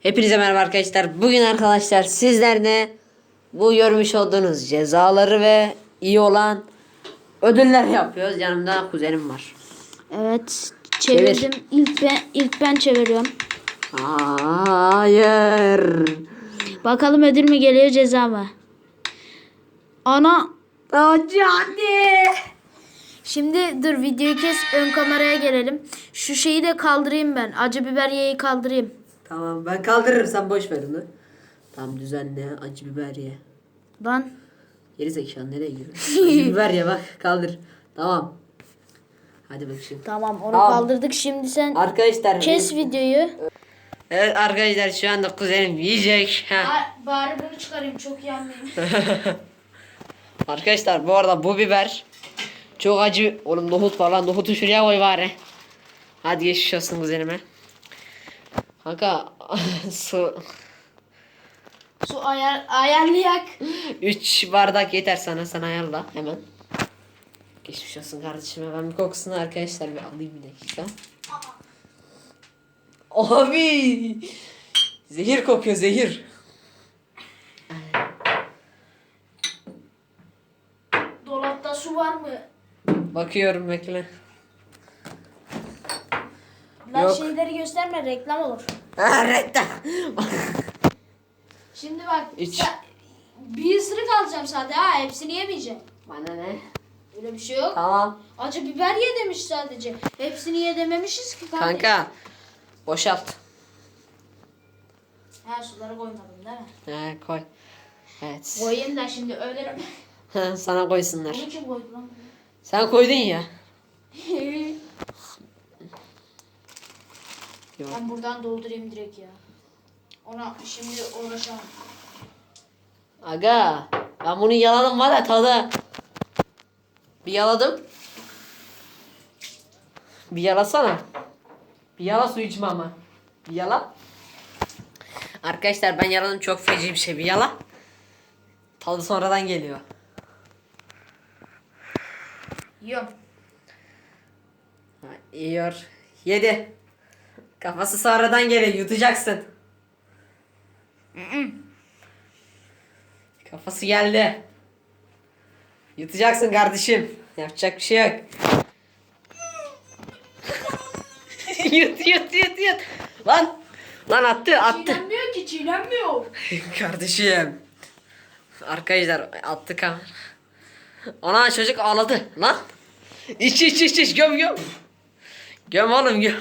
Hepinize merhaba arkadaşlar. Bugün arkadaşlar sizlerle bu görmüş olduğunuz cezaları ve iyi olan ödüller yapıyoruz. Yanımda kuzenim var. Evet çevirdim. İlk ben ilk ben çeviriyorum. Hayır. Bakalım ödül mü geliyor ceza mı? Ana Hacı anne. şimdi dur videoyu kes ön kameraya gelelim. Şu şeyi de kaldırayım ben. Acı biberiyeyi kaldırayım. Tamam ben kaldırırım sen boş ver onu. Tam düzenle acı biber ye. Lan Geri zekalı nereye giriyor? acı biber ye bak kaldır. Tamam. Hadi bakayım. tamam onu Tamam. kaldırdık. Şimdi sen Arkadaşlar. kes videoyu. Evet arkadaşlar şu anda kuzenim yiyecek. Heh. Bari bunu çıkarayım çok yanmayayım. Arkadaşlar bu arada bu biber çok acı. Oğlum nohut var lan nohutu şuraya koy bari. Hadi geçmiş olsun kuzenime. Kanka su Su ayar ayarlayak. 3 bardak yeter sana sen ayarla hemen. Geçmiş olsun kardeşim ben bir kokusunu arkadaşlar bir alayım bir dakika. Abi zehir kokuyor zehir. Dolapta su var mı? Bakıyorum bekle. Lan Yok. şeyleri gösterme reklam olur. Şimdi bak İç. sen- bir ısırık alacağım sadece ha hepsini yemeyeceğim. Bana ne? Öyle bir şey yok. Tamam. Acı biber ye demiş sadece. Hepsini ye dememişiz ki kardeşim. Kanka boşalt. Ha suları koymadım değil mi? He koy. Evet. Koyayım da şimdi öyle. Sana koysunlar. Bunu kim koydu lan? Sen koydun ya. Yok. ben buradan doldurayım direkt ya. Ona şimdi uğraşamam. Aga ben bunu yaladım var ya tadı. Bir yaladım. Bir yalasana. Bir yala su içme ama. Bir yala. Arkadaşlar ben yaladım çok feci bir şey. Bir yala. Tadı sonradan geliyor. Yiyorum. Ha, Yiyor. Yedi. Kafası sonradan geliyor. Yutacaksın. Kafası geldi. Yutacaksın kardeşim. Yapacak bir şey yok. yut yut yut yut. Lan. Lan attı attı. Çiğnenmiyor ki çiğnenmiyor. Kardeşim. Arkadaşlar attık ha. Ana çocuk ağladı lan. İç iç iç iç göm göm. Göm oğlum göm.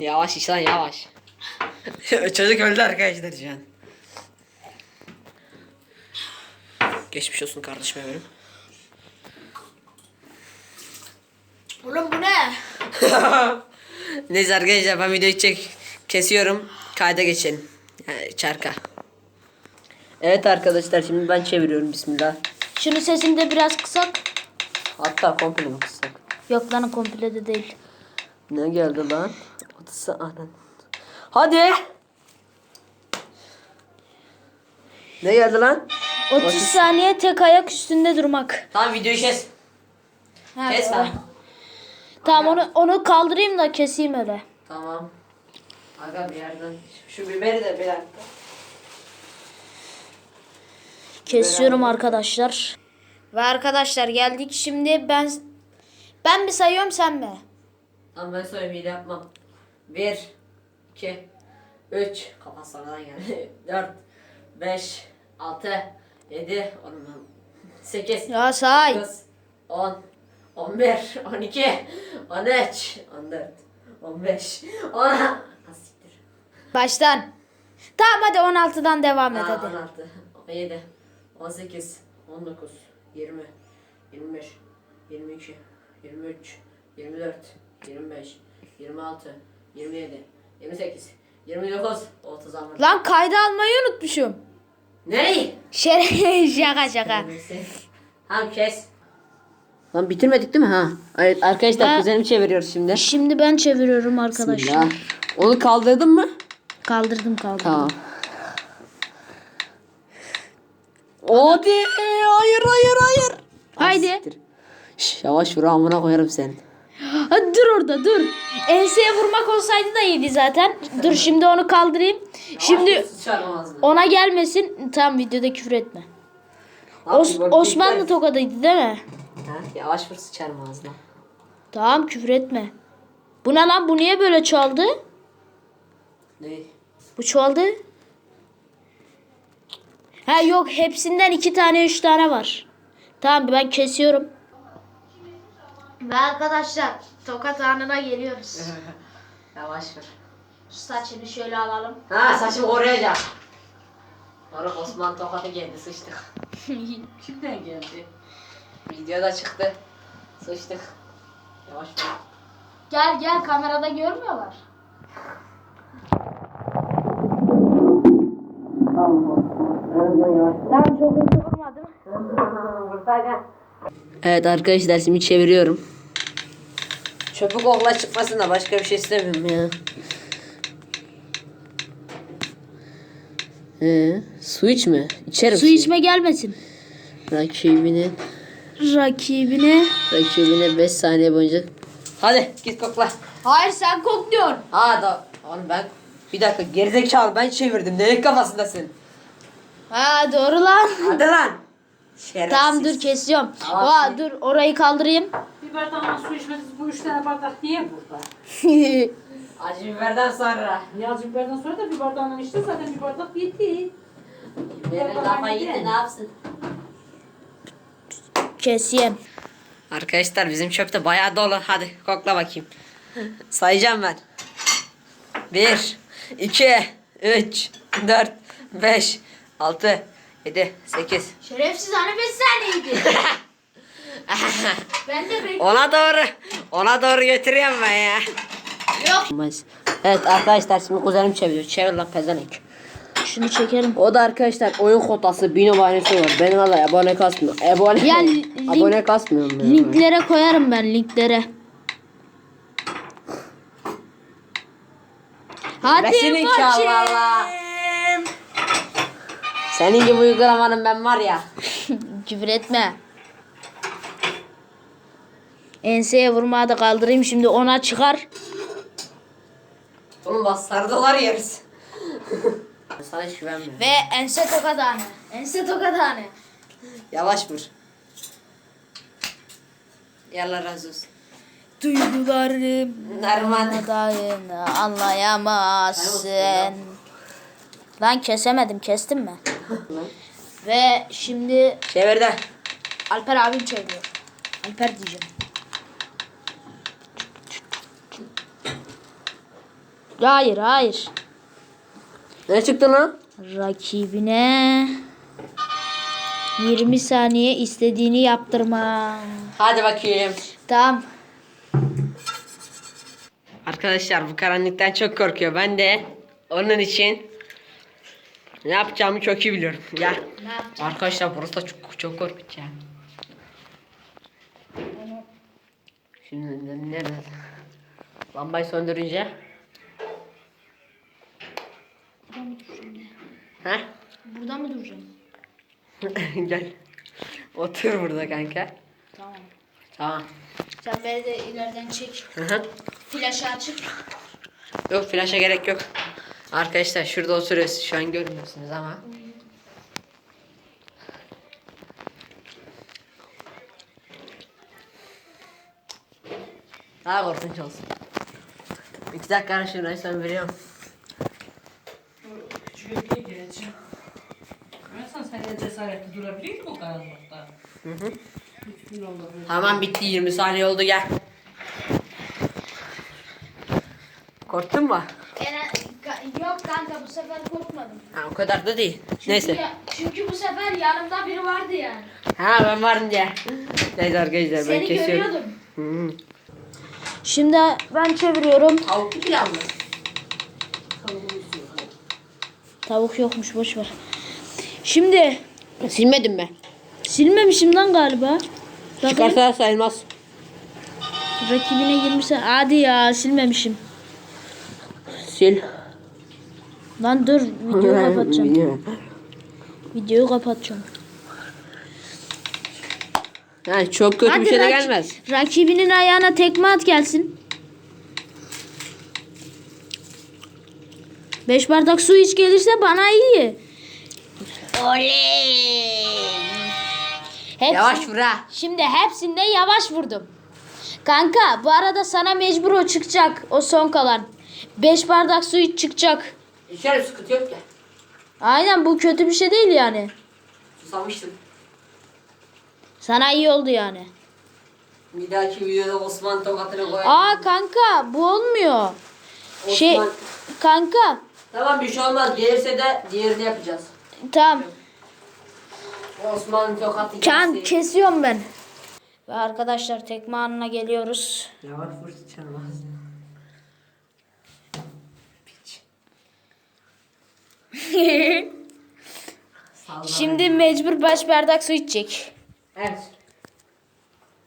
Yavaş lan yavaş. çocuk öldü arkadaşlar şu an. Geçmiş olsun kardeşim benim. Oğlum bu ne? Neyse arkadaşlar ben videoyu çek kesiyorum. Kayda geçelim. Yani çarka. Evet arkadaşlar şimdi ben çeviriyorum bismillah. Şunu sesini de biraz kısak. Hatta komple mi kıssak? Yok lan komple de değil. Ne geldi lan? Atısı anan. Hadi. Ne geldi lan? 30 saniye tek ayak üstünde durmak. Tamam videoyu kes. Ha, Kes doğru. lan. Tamam onu onu kaldırayım da keseyim öyle. Tamam. Aga bir yerden. Şu biberi de bir dakika. Kesiyorum arkadaşlar. Ve arkadaşlar geldik şimdi ben ben mi sayıyorum sen mi? Tamam ben söyleyeyim hile yapmam. 1 2 3 Kafa sonradan geldi. 4 5 6 7 8 Ya say. 9 10 11 12 13 14 15 10 Asiktir. Baştan. Tamam hadi 16'dan devam et hadi. 16 17 18 19 20 25 22 23 24 25 26 27 28 29 30 ama. Lan kaydı almayı unutmuşum. Neyi? Şere şaka şaka. Tamam kes. Lan bitirmedik değil mi ha? Evet arkadaşlar Ha. kuzenim çeviriyor şimdi. Şimdi ben çeviriyorum arkadaşlar. Bismillah. Onu kaldırdın mı? Kaldırdım kaldırdım. Tamam. Hadi. Hayır hayır hayır. Haydi. Şş, yavaş vur amına koyarım seni. Hadi dur orada dur. Enseye vurmak olsaydı da iyiydi zaten. Dur şimdi onu kaldırayım. Şimdi ona gelmesin. Tam videoda küfür etme. Os Osmanlı tokadıydı değil mi? Ha, yavaş vur sıçarım ağzına. Tamam küfür etme. Bu ne lan bu niye böyle çoğaldı? Ne? Bu çoğaldı. Ha yok hepsinden iki tane üç tane var. Tamam ben kesiyorum. Ve arkadaşlar tokat anına geliyoruz. Yavaş vur. Saçını şöyle alalım. Ha saçımı koruyacak. Moruk Osman tokatı geldi sıçtık. Kimden geldi? Videoda çıktı. Sıçtık. Yavaş vur. Gel gel kamerada görmüyorlar. Tamam çok hızlı vurmadım. Evet arkadaşlar şimdi çeviriyorum. Çöpü kokla çıkmasın da başka bir şey istemiyorum ya. Ee, su içme. İçerim. Su içme gelmesin. Rakibine, Rakibine. rakibine 5 saniye boyunca. Hadi git kokla. Hayır sen kok diyorsun. Aa da oğlum ben bir dakika gerizekalı ben çevirdim. Neyin kafasındasın? Ha doğru lan. Hadi lan. Şerefsiz. tamam dur kesiyorum. Aa, dur orayı kaldırayım. Bir bardağına su içmediniz. Bu üç tane bardak niye burada? Acı biberden sonra. Niyazi biberden sonra da bir bardağından içti. Zaten bir bardak yetti. Benim kafa gitti ne yapsın? Keseyim. Arkadaşlar bizim çöpte bayağı dolu. Hadi kokla bakayım. Sayacağım ben. 1, 2, 3, 4, 5, 6, 7, 8. Şerefsiz hani 5 saniyeydi. ben de bekliyorum. Ona doğru, ona doğru götürüyorum ben ya. Yok. Evet arkadaşlar şimdi kuzenim çeviriyor. Çevir lan pezenek. Şunu çekerim. O da arkadaşlar oyun kotası bin abonesi var. Benim valla abone kasmıyor. Abone, Ya link- abone kasmıyorum ya. Linklere koyarım ben linklere. Hadi bakayım. valla. Senin gibi uygulamanın ben var ya. Küfür etme. Enseye vurmaya da kaldırayım şimdi ona çıkar. Oğlum bak sarıdalar yeriz. Sana hiç güvenmiyorum. Ve ense toka tane. Ense toka tane. Yavaş vur. Yallah razı olsun. Duygularım Narman. dayını anlayamazsın. Lan kesemedim kestim mi? Ve şimdi Çevir de. Alper abim çeviriyor. Alper diyeceğim. Hayır hayır. Ne çıktı lan? Rakibine 20 saniye istediğini yaptırma. Hadi bakayım. Tamam. Arkadaşlar bu karanlıktan çok korkuyor. Ben de onun için ne yapacağımı çok iyi biliyorum. Yapacağım? Arkadaşlar burası da çok çok korkunç ya. Şimdi ne- nerede? Lambayı söndürünce. Ha? Burada mı duracağım? Gel. Otur burada kanka. Tamam. Tamam. Sen beni de ileriden çek. Hı hı. Flaşı açık. Yok flaşa gerek yok. Arkadaşlar şurada oturuyoruz. Şu an görmüyorsunuz ama. Daha korkunç olsun. İki dakika şurayı sen veriyorum. Gireceğim. Sen de cesaretli durabilir mi bu karanlıkta? Hı hı. Tamam bitti 20 saniye oldu gel. Korktun mu? Bu sefer korkmadım. Ha, o kadar da değil. Neyse. çünkü bu sefer yanımda biri vardı yani. Ha ben varım diye. Neyse arkadaşlar ben Seni kesiyorum. görüyordum. Hı. Şimdi ben çeviriyorum. Tavuklu pilav mı? Tavuk yokmuş boş ver. Şimdi Silmedim mi? silmemişim lan galiba. Bakayım. Çıkarsa sayılmaz. Rakibine 20 sen. Hadi ya silmemişim. Sil. Lan dur videoyu kapatacağım. Videoyu kapatacağım. Yani çok kötü Hadi bir şey de rak- gelmez. Rakibinin ayağına tekme at gelsin. Beş bardak su iç gelirse bana iyi. Oley. Hepsi- Yavaş vur ha. Şimdi hepsinde yavaş vurdum. Kanka bu arada sana mecbur o çıkacak. O son kalan. Beş bardak su iç çıkacak. İçerim sıkıntı yok ya. Aynen bu kötü bir şey değil yani. Susamıştım. Sana iyi oldu yani. Bir dahaki videoda Osman tokatını koyalım. Aa kanka bu olmuyor. Şey Osman. kanka Tamam bir şey olmaz. Gelirse de diğerini yapacağız. tamam. Osman tokatı Kan kesiyorum ben. Ve arkadaşlar tekme anına geliyoruz. Yavaş vur sıçarım Şimdi mecbur baş bardak su içecek. Evet.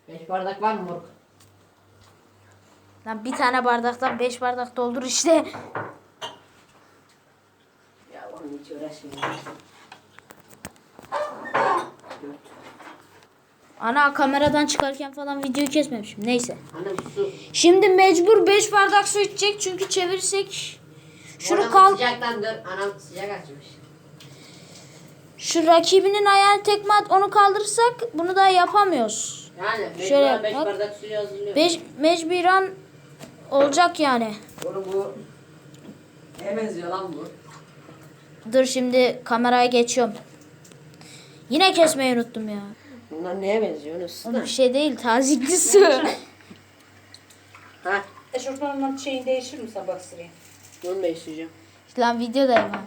Beş bardak var mı moruk? Lan bir tane bardaktan beş bardak doldur işte. Ya oğlum hiç uğraşmayın. Dört. Ana kameradan çıkarken falan videoyu kesmemişim. Neyse. Annem su. Şimdi mecbur 5 bardak su içecek çünkü çevirirsek şunu Anam kal Sıcaktan dön. Anam sıcak açmış. şu rakibinin ayağını tekme at onu kaldırırsak bunu da yapamıyoruz. Yani beş bak. bardak suyu hazırlıyor. 5 mecburen olacak yani. Oğlum bu neye benziyor lan bu? Dur şimdi kameraya geçiyorum. Yine kesmeyi unuttum ya. Bunlar neye benziyor? Issana. bir şey değil tazikli su. Ha, Eşofmanın şeyi değişir mi sabah sıraya? Bunu da isteyeceğim. Lan videodayım ha.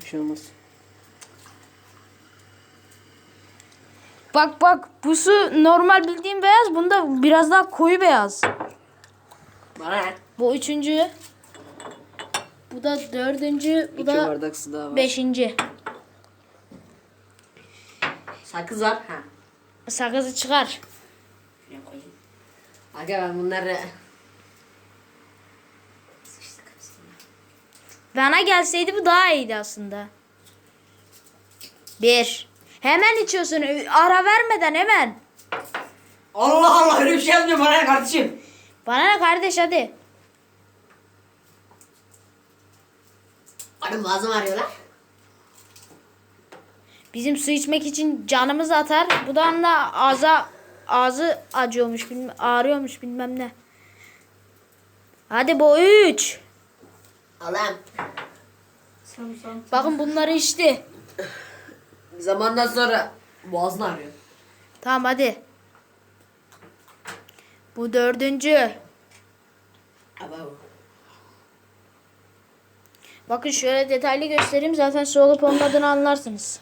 Bir şey olmaz. Bak bak bu su normal bildiğim beyaz bunda biraz daha koyu beyaz. Bana ne? Bu üçüncü. Bu da dördüncü. Bu İki da bardak su daha var. beşinci. Sakız var. Ha. Sakızı çıkar. Şuraya koyayım. Aga ben bunları... Sıçtık aslında. Bana gelseydi bu daha iyiydi aslında. Bir. Hemen içiyorsun. Ara vermeden hemen. Allah Allah öyle bir şey yapmıyor bana ne kardeşim. Bana ne kardeş hadi. Benim boğazım ağrıyor lan. Bizim su içmek için canımız atar. Bu da anda ağza ağzı acıyormuş, bilmem, ağrıyormuş bilmem ne. Hadi bu üç. Allah'ım. Bakın bunları içti. Bir zamandan sonra boğazın ağrıyor. Tamam hadi. Bu dördüncü. Aba. Bakın şöyle detaylı göstereyim. Zaten su olup olmadığını anlarsınız.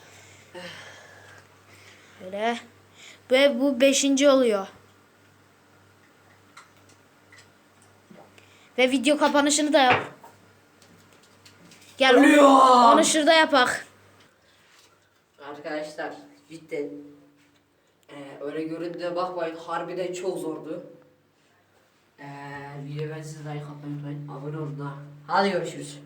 Böyle. Ve bu beşinci oluyor. Ve video kapanışını da yap. Gel onu, Oluyor. onu şurada yapak. Arkadaşlar cidden ee, öyle göründüğüne bakmayın harbiden çok zordu. Ee, video ben size like atmayı unutmayın. Abone olun ha. Hadi görüşürüz.